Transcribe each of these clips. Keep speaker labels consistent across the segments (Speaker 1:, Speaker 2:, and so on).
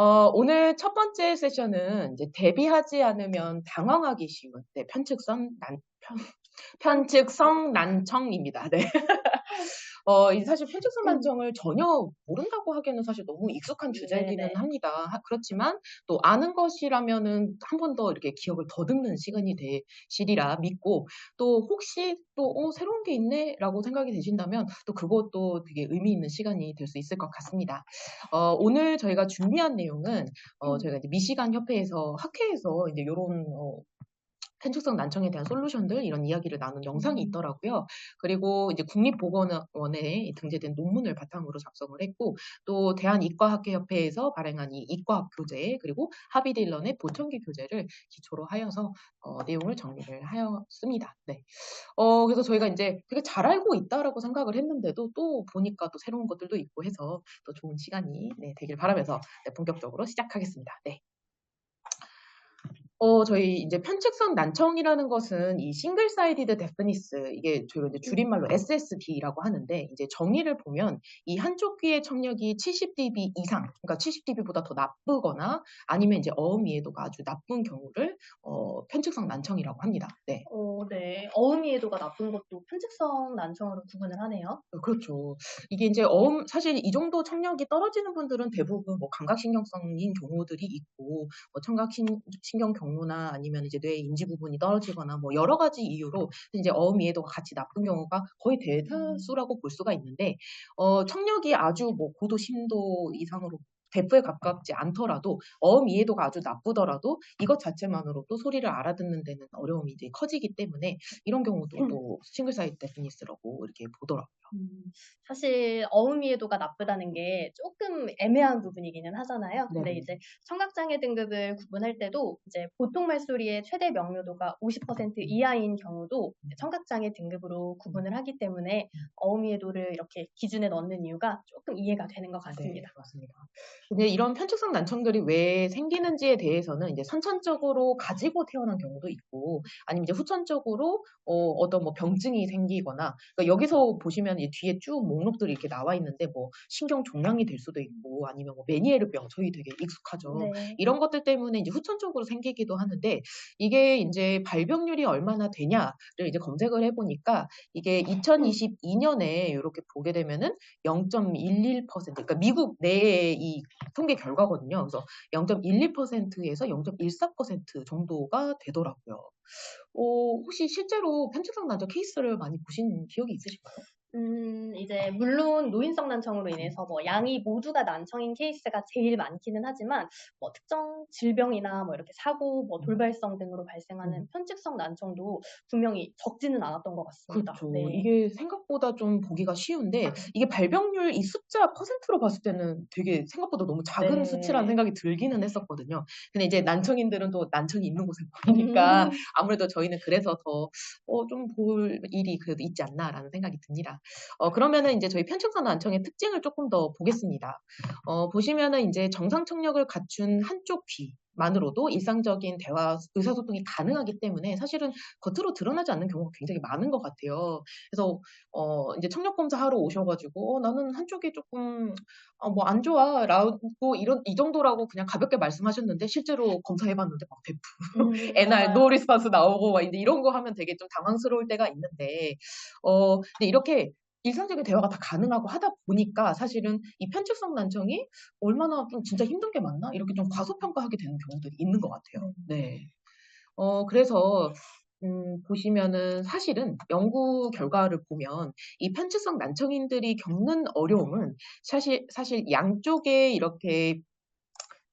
Speaker 1: 어, 오늘 첫 번째 세션은 이제 데뷔하지 않으면 당황하기 쉬운 네, 편측성 난 편, 편측성 난청입니다. 네. 어, 이 사실 편측성
Speaker 2: 음.
Speaker 1: 난청을 전혀 모른다고 하기에는 사실 너무 익숙한 주제이기는
Speaker 2: 네네.
Speaker 1: 합니다. 하- 그렇지만 또 아는 것이라면은 한 번 더 이렇게 기억을 더듬는 시간이 되시리라 믿고 또 혹시 또 어, 새로운 게 있네라고 생각이 되신다면 또 그것도 되게 의미 있는 시간이 될 수 있을 것 같습니다. 어, 오늘 저희가 준비한 내용은 어,
Speaker 2: 음.
Speaker 1: 저희가 이제 미시간 협회에서 학회에서 이제 이런 어, 편측성 난청에 대한 솔루션들 이런 이야기를 나눈 영상이
Speaker 2: 음.
Speaker 1: 있더라고요. 그리고 이제 국립보건원에 등재된 논문을 바탕으로 작성을 했고 또 대한이과학회협회에서 발행한 이 이과학 교재 그리고 하비 딜런의 보청기 교재를 기초로 하여서 어, 내용을 정리를 하였습니다. 네. 어, 그래서 저희가 이제 되게 잘 알고 있다라고 생각을 했는데도 또 보니까 또 새로운 것들도 있고 해서 또 좋은 시간이 네, 되길 바라면서 네, 본격적으로 시작하겠습니다. 네. 어, 저희 이제 편측성 난청이라는 것은 이 싱글 사이디드 데프니스 이게 저희가 이제 줄임말로 SSD라고 하는데 이제 정의를 보면 이 한쪽 귀의 청력이 70dB 이상, 그러니까 70dB보다 더 나쁘거나 아니면 이제 어음 이해도가 아주 나쁜 경우를 어, 편측성 난청이라고 합니다. 네.
Speaker 2: 어, 네. 어음 이해도가 나쁜 것도 편측성 난청으로 구분을 하네요.
Speaker 1: 어, 그렇죠. 이게 이제 어음 사실 이 정도 청력이 떨어지는 분들은 대부분 뭐 감각신경성인 경우들이 있고 뭐 청각신경 경 로나 아니면 이제 뇌 인지 부분이 떨어지거나 뭐 여러 가지 이유로 이제 어음 이해도가 같이 나쁜 경우가 거의 대다수라고 볼 수가 있는데 어 청력이 아주 뭐 고도 심도 이상으로 대프에 가깝지 않더라도 어음 이해도가 아주 나쁘더라도 이것 자체만으로도 소리를 알아듣는 데는 어려움이 이제 커지기 때문에 이런 경우도
Speaker 2: 음.
Speaker 1: 또 싱글 사이드 데피니스라고 이렇게 보더라고요.
Speaker 2: 음, 사실 어음 이해도가 나쁘다는 게 조금 애매한 부분이기는 하잖아요. 근데. 이제 청각장애 등급을 구분할 때도 이제 보통 말소리의 최대 명료도가 50% 이하인 경우도 청각장애 등급으로 구분을 하기 때문에 어음 이해도를 이렇게 기준에 넣는 이유가 조금 이해가 되는 것 같습니다.
Speaker 1: 네, 맞습니다. 근데 이런 편측성 난청들이 왜 생기는지에 대해서는 이제 선천적으로 가지고 태어난 경우도 있고, 아니면 이제 후천적으로 어, 어떤 뭐 병증이 생기거나, 그러니까 여기서 보시면 이제 뒤에 쭉 목록들이 이렇게 나와 있는데, 뭐 신경 종양이 될 수도 있고, 아니면 뭐 메니에르병 저희 되게 익숙하죠.
Speaker 2: 네.
Speaker 1: 이런 것들 때문에 이제 후천적으로 생기기도 하는데 이게 이제 발병률이 얼마나 되냐를 이제 검색을 해보니까 이게 2022년에 이렇게 보게 되면은 0.11% 그러니까 미국 내의 이 통계 결과거든요. 그래서 0.12%에서 0.14% 정도가 되더라고요. 어, 혹시 실제로 편측성 난청 케이스를 많이 보신 기억이 있으실까요?
Speaker 2: 음, 이제 물론 노인성 난청으로 인해서 뭐 양이 모두가 난청인 케이스가 제일 많기는 하지만 뭐 특정 질병이나 뭐 이렇게 사고, 뭐 돌발성 등으로 발생하는
Speaker 1: 음.
Speaker 2: 편측성 난청도 분명히 적지는 않았던 것 같습니다.
Speaker 1: 그렇죠.
Speaker 2: 네.
Speaker 1: 이게 생각보다 좀 보기가 쉬운데 이게 발병률 이 숫자 퍼센트로 봤을 때는 되게 생각보다 너무 작은
Speaker 2: 네.
Speaker 1: 수치라는 생각이 들기는 했었거든요. 근데 이제 난청인들은 또 난청이 있는 곳에 보니까
Speaker 2: 음.
Speaker 1: 아무래도 저희는 그래서 더 어, 좀볼 일이 그래도 있지 않나라는 생각이 듭니다. 어, 그러면은 이제 저희 편측성 난청의 특징을 조금 더 보겠습니다. 어, 보시면은 이제 정상 청력을 갖춘 한쪽 귀 만으로도 일상적인 대화, 의사소통이 가능하기 때문에 사실은 겉으로 드러나지 않는 경우가 굉장히 많은 것 같아요. 그래서 어, 이제 청력 검사 하러 오셔가지고 어, 나는 한쪽이 조금 어, 뭐 안 좋아라고 이런 이 정도라고 그냥 가볍게 말씀하셨는데 실제로 검사해봤는데 막 대프
Speaker 2: 음,
Speaker 1: NR. 노 리스판스 나오고 막 이제 이런 거 하면 되게 좀 당황스러울 때가 있는데 어 근데 이렇게 일상적인 대화가 다 가능하고 하다 보니까 사실은 이 편측성 난청이 얼마나 좀 진짜 힘든 게 맞나 이렇게 좀 과소평가하게 되는 경우들이 있는 것 같아요. 네. 어 그래서 음, 보시면은 사실은 연구 결과를 보면 이 편측성 난청인들이 겪는 어려움은 사실 사실 양쪽에 이렇게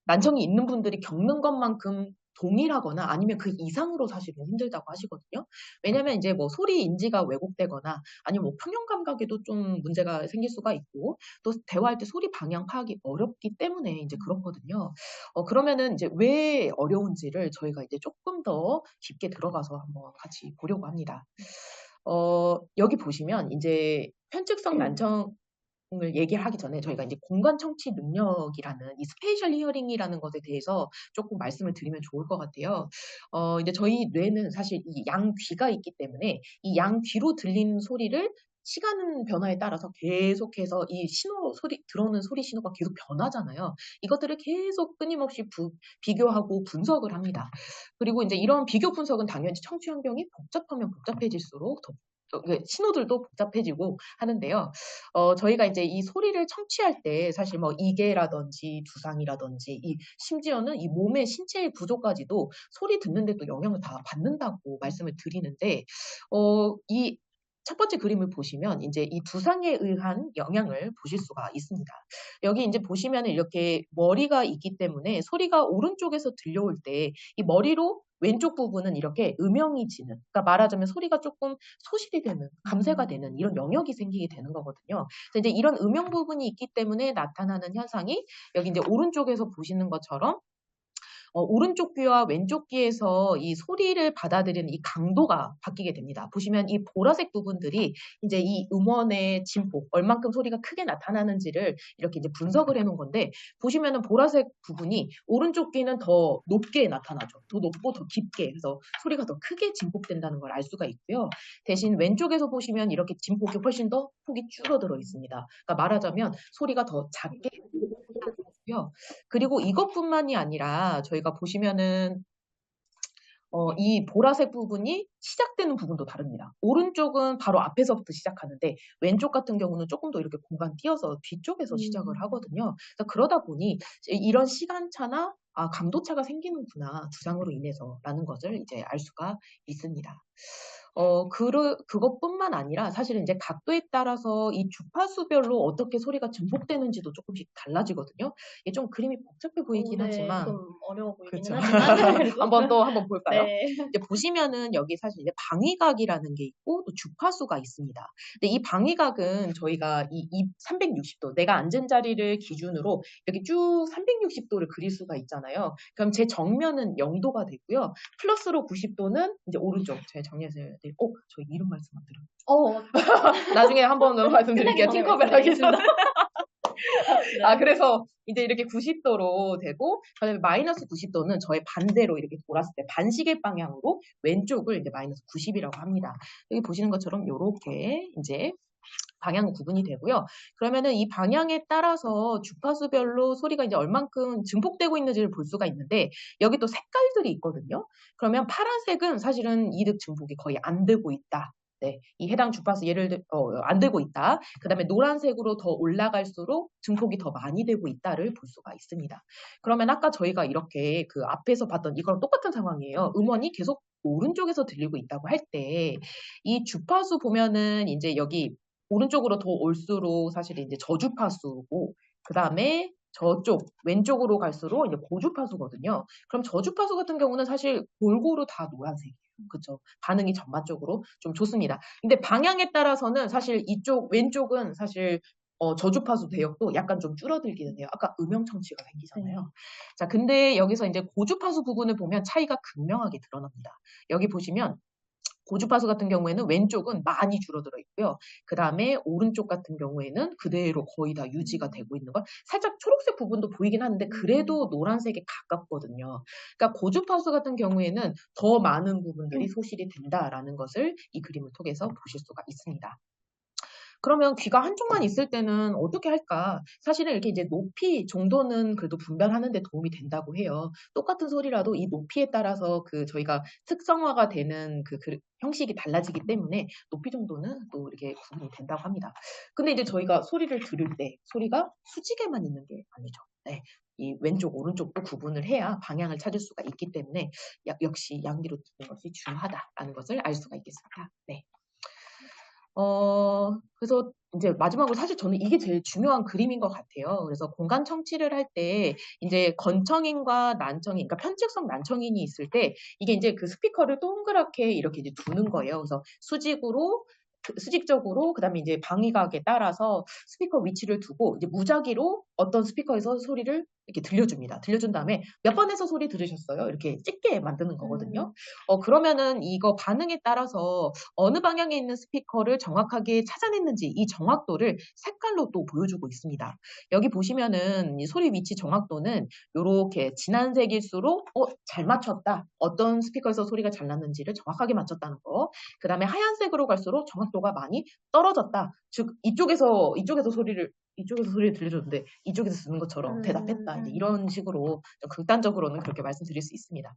Speaker 1: 난청이 있는 분들이 겪는 것만큼 동일하거나 아니면 그 이상으로 사실은 힘들다고 하시거든요. 왜냐면 이제 뭐 소리 인지가 왜곡되거나 아니면 뭐 평형 감각에도 좀 문제가 생길 수가 있고 또 대화할 때 소리 방향 파악이 어렵기 때문에 이제 그렇거든요. 어, 그러면은 이제 왜 어려운지를 저희가 이제 조금 더 깊게 들어가서 한번 같이 보려고 합니다. 어, 여기 보시면 이제 편측성 난청 을 얘기하기 전에 저희가 이제 공간 청취 능력이라는 이 스페이셜 히어링이라는 것에 대해서 조금 말씀을 드리면 좋을 것 같아요. 어, 이제 저희 뇌는 사실 이 양 귀가 있기 때문에 이 양 귀로 들리는 소리를 시간 변화에 따라서 계속해서 이 신호 소리 들어오는 소리 신호가 계속 변하잖아요. 이것들을 계속 끊임없이 부, 비교하고 분석을 합니다. 그리고 이제 이런 비교 분석은 당연히 청취 환경이 복잡하면 복잡해질수록 더그 신호들도 복잡해지고 하는데요. 어, 저희가 이제 이 소리를 청취할 때 사실 뭐 이계라든지 두상이라든지 이 심지어는 이 몸의 신체의 구조까지도 소리 듣는데 또 영향을 다 받는다고 말씀을 드리는데 어, 이 첫 번째 그림을 보시면 이제 이 두상에 의한 영향을 보실 수가 있습니다. 여기 이제 보시면은 이렇게 머리가 있기 때문에 소리가 오른쪽에서 들려올 때 이 머리로 왼쪽 부분은 이렇게 음영이 지는, 그러니까 말하자면 소리가 조금 소실이 되는, 감쇄가 되는 이런 영역이 생기게 되는 거거든요. 그래서 이제 이런 음영 부분이 있기 때문에 나타나는 현상이 여기 이제 오른쪽에서 보시는 것처럼 어, 오른쪽 귀와 왼쪽 귀에서 이 소리를 받아들이는 이 강도가 바뀌게 됩니다. 보시면 이 보라색 부분들이 이제 이 음원의 진폭, 얼만큼 소리가 크게 나타나는지를 이렇게 이제 분석을 해놓은 건데, 보시면은 보라색 부분이 오른쪽 귀는 더 높게 나타나죠. 더 높고 더 깊게. 그래서 소리가 더 크게 진폭된다는 걸 알 수가 있고요. 대신 왼쪽에서 보시면 이렇게 진폭이 훨씬 더 폭이 줄어들어 있습니다. 그러니까 말하자면 소리가 더 작게 있고요. 그리고 이것뿐만이 아니라 저희가 보시면은 어, 이 보라색 부분이 시작되는 부분도 다릅니다. 오른쪽은 바로 앞에서부터 시작하는데 왼쪽 같은 경우는 조금 더 이렇게 공간 띄어서 뒤쪽에서 시작을
Speaker 2: 음.
Speaker 1: 하거든요. 그래서 그러다 보니 이런 시간차나 아, 강도차가 생기는구나 두상으로 인해서라는 것을 이제 알 수가 있습니다. 어, 그, 그것뿐만 아니라 사실은 이제 각도에 따라서 이 주파수별로 어떻게 소리가 증폭되는지도 조금씩 달라지거든요. 이게 좀 그림이 복잡해 보이긴
Speaker 2: 네,
Speaker 1: 하지만.
Speaker 2: 좀 어려워 보이긴
Speaker 1: 그쵸.
Speaker 2: 하지만.
Speaker 1: 한번 또 한번 볼까요?
Speaker 2: 네.
Speaker 1: 이제 보시면은 여기 사실 이제 방위각이라는 게 있고 또 주파수가 있습니다. 근데 이 방위각은 저희가 이, 이 360도, 내가 앉은 자리를 기준으로 이렇게 쭉 360도를 그릴 수가 있잖아요. 그럼 제 정면은 0도가 되고요. 플러스로 90도는 이제 오른쪽, 제 정면을 어, 저 이름 말씀 안 드려.
Speaker 2: 어,
Speaker 1: 나중에 한번 말씀드릴게요. 팅커벨 하겠습니다.
Speaker 2: 네.
Speaker 1: 아, 그래서 이제 이렇게 90도로 되고, 그다음에 마이너스 90도는 저의 반대로 이렇게 돌았을 때 반시계 방향으로 왼쪽을 이제 마이너스 90이라고 합니다. 여기 보시는 것처럼 이렇게 이제 방향 구분이 되고요. 그러면은 이 방향에 따라서 주파수별로 소리가 이제 얼만큼 증폭되고 있는지를 볼 수가 있는데 여기 또 색깔들이 있거든요. 그러면 파란색은 사실은 이득 증폭이 거의 안 되고 있다. 네, 이 해당 주파수 예를 들, 어, 안 되고 있다. 그 다음에 노란색으로 더 올라갈수록 증폭이 더 많이 되고 있다를 볼 수가 있습니다. 그러면 아까 저희가 이렇게 그 앞에서 봤던 이거랑 똑같은 상황이에요. 음원이 계속 오른쪽에서 들리고 있다고 할 때 이 주파수 보면은 이제 여기 오른쪽으로 더 올수록 사실 이제 저주파수고 그 다음에 저쪽 왼쪽으로 갈수록 이제 고주파수거든요. 그럼 저주파수 같은 경우는 사실 골고루 다 노란색이에요. 그렇죠. 반응이 전반적으로 좀 좋습니다. 근데 방향에 따라서는 사실 이쪽 왼쪽은 사실 어, 저주파수 대역도 약간 좀 줄어들기는 해요. 아까 음영 청취가 생기잖아요.
Speaker 2: 네.
Speaker 1: 자, 근데 여기서 이제 고주파수 부분을 보면 차이가 극명하게 드러납니다. 여기 보시면 고주파수 같은 경우에는 왼쪽은 많이 줄어들어 있고요. 그 다음에 오른쪽 같은 경우에는 그대로 거의 다 유지가 되고 있는 걸 살짝 초록색 부분도 보이긴 하는데 그래도 노란색에 가깝거든요. 그러니까 고주파수 같은 경우에는 더 많은 부분들이 소실이 된다라는 것을 이 그림을 통해서 보실 수가 있습니다. 그러면 귀가 한쪽만 있을 때는 어떻게 할까? 사실은 이렇게 이제 높이 정도는 그래도 분별하는 데 도움이 된다고 해요. 똑같은 소리라도 이 높이에 따라서 그 저희가 특성화가 되는 그, 그 형식이 달라지기 때문에 높이 정도는 또 이렇게 구분이 된다고 합니다. 근데 이제 저희가 소리를 들을 때 소리가 수직에만 있는 게 아니죠. 네. 이 왼쪽 오른쪽도 구분을 해야 방향을 찾을 수가 있기 때문에 역시 양기로 듣는 것이 중요하다라는 것을 알 수가 있겠습니다. 네. 어, 그래서 이제 마지막으로 사실 저는 이게 제일 중요한 그림인 것 같아요. 그래서 공간 청취를 할 때 이제 건청인과 난청인, 그러니까 편측성 난청인이 있을 때 이게 이제 그 스피커를 동그랗게 이렇게 이제 두는 거예요. 그래서 수직으로 그 수직적으로 그다음에 이제 방위각에 따라서 스피커 위치를 두고 이제 무작위로 어떤 스피커에서 소리를 이렇게 들려줍니다. 들려준 다음에 몇 번에서 소리 들으셨어요? 이렇게 찍게 만드는 거거든요. 어, 그러면은 이거 반응에 따라서 어느 방향에 있는 스피커를 정확하게 찾아냈는지 이 정확도를 색깔로 또 보여주고 있습니다. 여기 보시면은 이 소리 위치 정확도는 이렇게 진한 색일수록 어, 잘 맞췄다. 어떤 스피커에서 소리가 잘 났는지를 정확하게 맞췄다는 거. 그 다음에 하얀색으로 갈수록 정확도가 많이 떨어졌다. 즉 이쪽에서 이쪽에서 소리를 이쪽에서 소리를 들려줬는데 이쪽에서 쓰는 것처럼
Speaker 2: 음,
Speaker 1: 대답했다.
Speaker 2: 음.
Speaker 1: 이런 식으로 좀 극단적으로는 그렇게 말씀드릴 수 있습니다.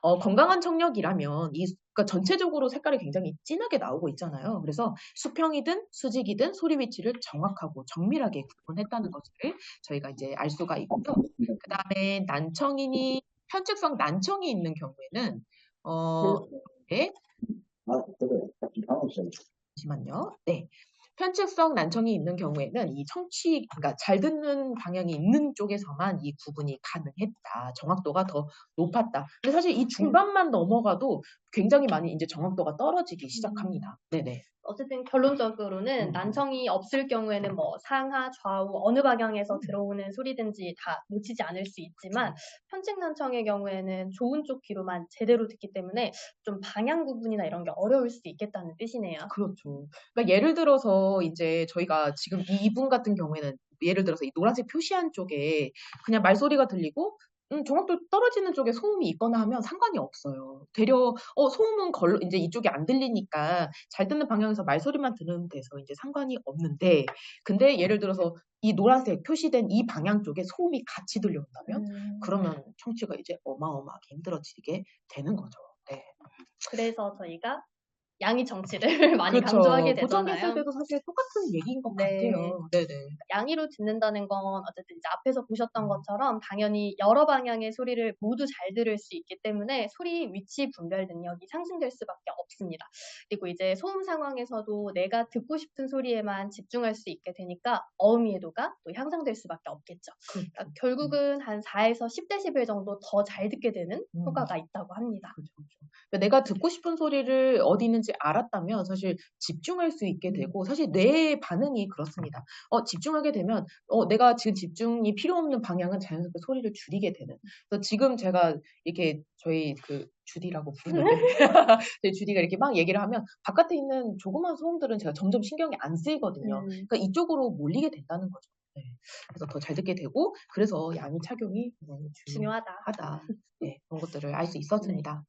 Speaker 1: 어, 건강한 청력이라면 이 그러니까 전체적으로 색깔이 굉장히 진하게 나오고 있잖아요. 그래서 수평이든 수직이든 소리 위치를 정확하고 정밀하게 구분했다는 것을 저희가 이제 알 수가 있고요. 그 다음에 난청이니 편측성 난청이 있는 경우에는 어, 네,
Speaker 3: 아. 당황스러워.
Speaker 1: 잠시만요. 네. 편측성 난청이 있는 경우에는 이 청취, 그러니까 잘 듣는 방향이 있는 쪽에서만 이 구분이 가능했다. 정확도가 더 높았다. 근데 사실 이 중간만 넘어가도 굉장히 많이 이제 정확도가 떨어지기 시작합니다. 네네.
Speaker 2: 어쨌든 결론적으로는
Speaker 1: 음.
Speaker 2: 난청이 없을 경우에는 뭐 상하, 좌우 어느 방향에서 들어오는 소리든지 다 놓치지 않을 수 있지만 편측 난청의 경우에는 좋은 쪽 귀로만 제대로 듣기 때문에 좀 방향 구분이나 이런 게 어려울 수 있겠다는 뜻이네요.
Speaker 1: 그렇죠. 그러니까 예를 들어서 이제 저희가 지금 이분 같은 경우에는 예를 들어서 이 노란색 표시한 쪽에 그냥 말소리가 들리고 음, 정확도 떨어지는 쪽에 소음이 있거나 하면 상관이 없어요. 되려 어 소음은 걸 이제 이쪽이 안 들리니까 잘 듣는 방향에서 말소리만 들으면 돼서 이제 상관이 없는데 근데 예를 들어서 이 노란색 표시된 이 방향 쪽에 소음이 같이 들려온다면
Speaker 2: 음,
Speaker 1: 그러면 청취가 이제 어마어마하게 힘들어지게 되는 거죠. 네.
Speaker 2: 그래서 저희가 양의 정치를 많이
Speaker 1: 그렇죠.
Speaker 2: 강조하게
Speaker 1: 고정했을
Speaker 2: 되잖아요.
Speaker 1: 때도 사실 똑같은 얘기인 것
Speaker 2: 네.
Speaker 1: 같아요. 네네.
Speaker 2: 양의로 듣는다는 건 어쨌든 이제 앞에서 보셨던
Speaker 1: 음.
Speaker 2: 것처럼 당연히 여러 방향의 소리를 모두 잘 들을 수 있기 때문에 소리 위치 분별 능력이 상승될 수밖에 없습니다. 그리고 이제 소음 상황에서도 내가 듣고 싶은 소리에만 집중할 수 있게 되니까 어음 이 해도가 또 향상될 수밖에 없겠죠.
Speaker 1: 그렇죠.
Speaker 2: 그러니까 결국은 한 4에서 10데시벨 정도 더 잘 듣게 되는
Speaker 1: 음.
Speaker 2: 효과가 있다고 합니다.
Speaker 1: 그렇죠, 그렇죠. 그러니까 내가 듣고 싶은 소리를 어디 있는지 알았다면 사실 집중할 수 있게 되고 사실 뇌의 반응이 그렇습니다. 어, 집중하게 되면 어, 내가 지금 집중이 필요 없는 방향은 자연스럽게 소리를 줄이게 되는. 그래서 지금 제가 이렇게 저희 그 주디라고 부르는데 저희 주디가 이렇게 막 얘기를 하면 바깥에 있는 조그만 소음들은 제가 점점 신경이 안 쓰이거든요.
Speaker 2: 음.
Speaker 1: 그러니까 이쪽으로 몰리게 된다는 거죠. 네. 그래서 더 잘 듣게 되고 그래서 양의 착용이 중요하다.
Speaker 2: 중요하다.
Speaker 1: 네, 그런 것들을 알 수 있었습니다.